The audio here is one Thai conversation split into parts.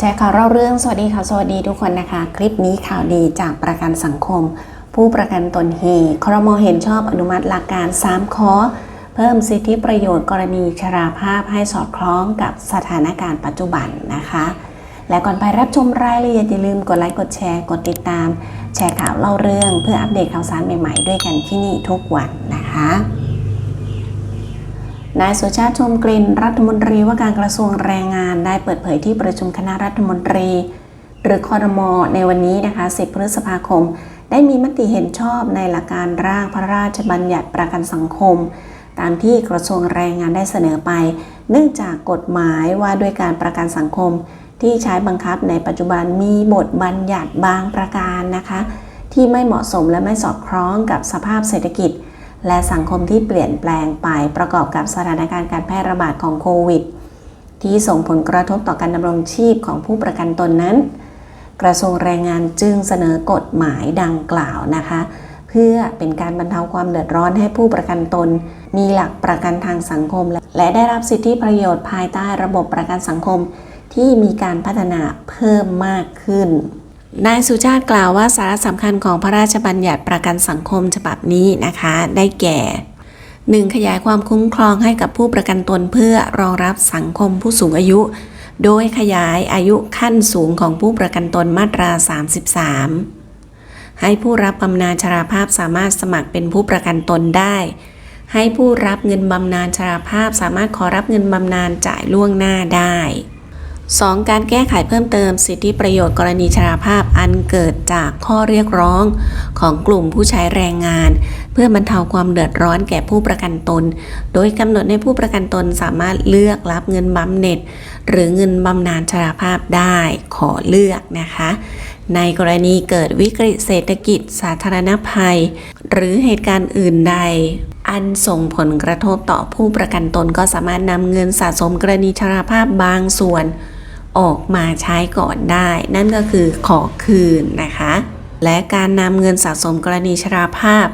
แชร์ข่าวเล่าเรื่อง สวัสดีค่ะ สวัสดีทุกคนนะคะ คลิปนี้ข่าวดีจากประกันสังคม ผู้ประกันตนเฮครมเห็นชอบอนุมัติหลักการ 3 ข้อ เพิ่มสิทธิประโยชน์กรณีชราภาพให้สอดคล้องกับสถานการณ์ปัจจุบันนะคะ และก่อนไปรับชมรายละเอียดอย่าลืมกดไลค์กดแชร์กดติดตาม แชร์ข่าวเล่าเรื่อง เพื่ออัปเดตข่าวสารใหม่ๆ ด้วยกันที่นี่ทุกวันนะคะ นายสุชาติชมกลิ่นรัฐมนตรีว่าการกระทรวงแรงงานได้เปิดเผยที่ประชุมคณะรัฐมนตรี หรือคอรมอในวันนี้นะคะ 10 พฤษภาคม ได้มีมติเห็นชอบในหลักการร่างพระราชบัญญัติประกันสังคม ตามที่กระทรวงแรงงานได้เสนอไป เนื่องจากกฎหมายว่าด้วยการประกันสังคม ที่ใช้บังคับในปัจจุบันมีบทบัญญัติบางประการนะคะ ที่ไม่เหมาะสมและไม่สอดคล้องกับสภาพเศรษฐกิจ และสังคมที่เปลี่ยนแปลงไปประกอบกับสถานการณ์การแพร่ระบาดของโควิด ที่ส่งผลกระทบต่อการดำรงชีพของผู้ประกันตนนั้น กระทรวงแรงงานจึงเสนอกฎหมายดังกล่าวนะคะ เพื่อเป็นการบรรเทาความเดือดร้อนให้ผู้ประกันตน มีหลักประกันทางสังคม และได้รับสิทธิประโยชน์ภายใต้ระบบประกันสังคมที่มีการพัฒนาเพิ่มมากขึ้น นายสุชาติกล่าวว่าสาระสำคัญของพระราชบัญญัติประกันสังคมฉบับนี้นะคะ ได้แก่ 1. ขยายความคุ้มครองให้กับผู้ประกันตนเพื่อรองรับสังคมผู้สูงอายุ โดยขยายอายุขั้นสูงของผู้ประกันตนมาตรา 33 ให้ผู้รับบำนาญชราภาพสามารถสมัครเป็นผู้ประกันตนได้ ให้ผู้รับเงินบำนาญชราภาพสามารถขอรับเงินบำนาญจ่ายล่วงหน้าได้ 2. การแก้ไขเพิ่มเติมสิทธิประโยชน์กรณีชราภาพอันเกิดจากข้อเรียกร้องของกลุ่มผู้ใช้แรงงาน เพื่อบรรเทาความเดือดร้อนแก่ผู้ประกันตน โดยกำหนดให้ผู้ประกันตนสามารถเลือกรับเงินบำเหน็จ หรือเงินบำนาญชราภาพได้ขอเลือกนะคะ ในกรณีเกิดวิกฤตเศรษฐกิจสาธารณภัย หรือเหตุการณ์อื่นใดอันส่งผลกระทบต่อผู้ประกันตนก็สามารถนำเงินสะสมกรณีชราภาพบางส่วน ออกมาใช้ก่อนได้ นั่นก็คือขอคืนนะคะ และการนำเงินสะสมกรณีชราภาพ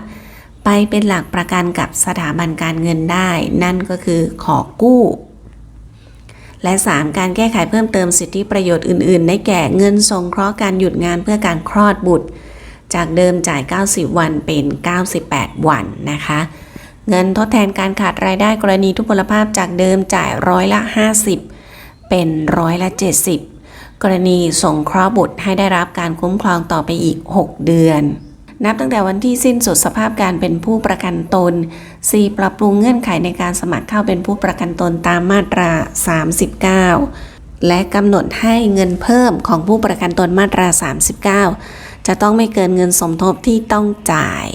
ไปเป็นหลักประกันกับสถาบันการเงินได้ นั่นก็คือขอกู้ และ 3. การแก้ไขเพิ่มเติมสิทธิประโยชน์อื่น ๆ ได้แก่เงินสงเคราะห์การหยุดงานเพื่อการคลอดบุตร จากเดิมจ่าย 90 วันเป็น 98 วันนะคะเงินทดแทนการขาดรายได้กรณีทุพพลภาพจากเดิมจ่ายร้อยละ 50 เป็นร้อยละ 70 กรณีสงเคราะห์บุตรให้ได้รับการคุ้มครองต่อไปอีก 6 เดือน นับตั้งแต่วันที่สิ้นสุดสภาพการเป็นผู้ประกันตน 4. ปรับปรุงเงื่อนไขในการสมัครเข้าเป็นผู้ประกันตนตามมาตรา 39 และกำหนดให้เงินเพิ่มของผู้ประกันตนมาตรา 39 จะต้องไม่เกินเงินสมทบที่ต้องจ่าย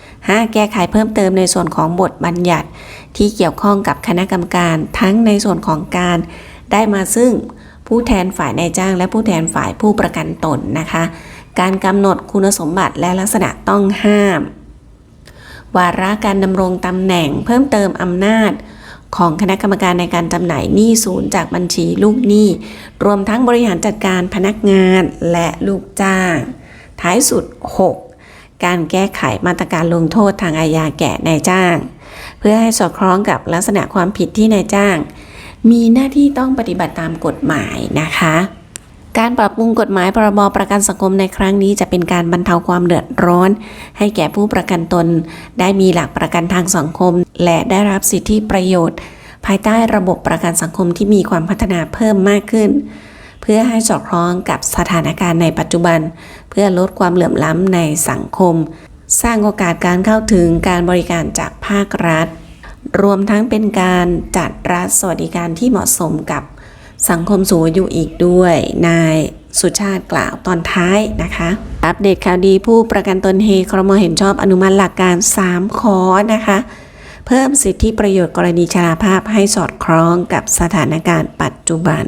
5. แก้ไขเพิ่มเติมในส่วนของบทบัญญัติที่เกี่ยวข้องกับคณะกรรมการทั้งในส่วนของการ ได้มาซึ่งผู้แทนฝ่ายนายจ้าง และผู้แทนฝ่ายผู้ประกันตนนะคะ การกำหนดคุณสมบัติและลักษณะต้องห้าม วาระการดำรงตำแหน่งเพิ่มเติมอำนาจของคณะกรรมการในการจำหน่ายหนี้ศูนย์จากบัญชีลูกหนี้ รวมทั้งบริหารจัดการพนักงานและลูกจ้าง ท้ายสุด 6. การแก้ไขมาตรการลงโทษทางอาญาแก่นายจ้าง เพื่อให้สอดคล้องกับลักษณะความผิดที่นายจ้าง มีหน้าที่ต้องปฏิบัติตามกฎหมายนะคะ การปรับปรุงกฎหมายพรบประกันสังคมในครั้งนี้จะเป็นการบรรเทาความเดือดร้อน ให้แก่ผู้ประกันตน ได้มีหลักประกันทางสังคม และได้รับสิทธิประโยชน์ ภายใต้ระบบประกันสังคมที่มีความพัฒนาเพิ่มมากขึ้น เพื่อให้สอดคล้องกับสถานการณ์ในปัจจุบัน เพื่อลดความเหลื่อมล้ำในสังคม สร้างโอกาสการเข้าถึงการบริการจากภาครัฐ รวมทั้งเป็นการจัดรัฐสวัสดิการที่เหมาะสมกับสังคมสูงอายุอีกด้วย นายสุชาติกล่าวตอนท้ายนะคะ อัปเดตข่าวดีผู้ประกันตนเฮครมเห็นชอบอนุมัติหลักการ 3ข้อนะคะ เพิ่มสิทธิประโยชน์กรณีชราภาพให้สอดคล้องกับสถานการณ์ปัจจุบัน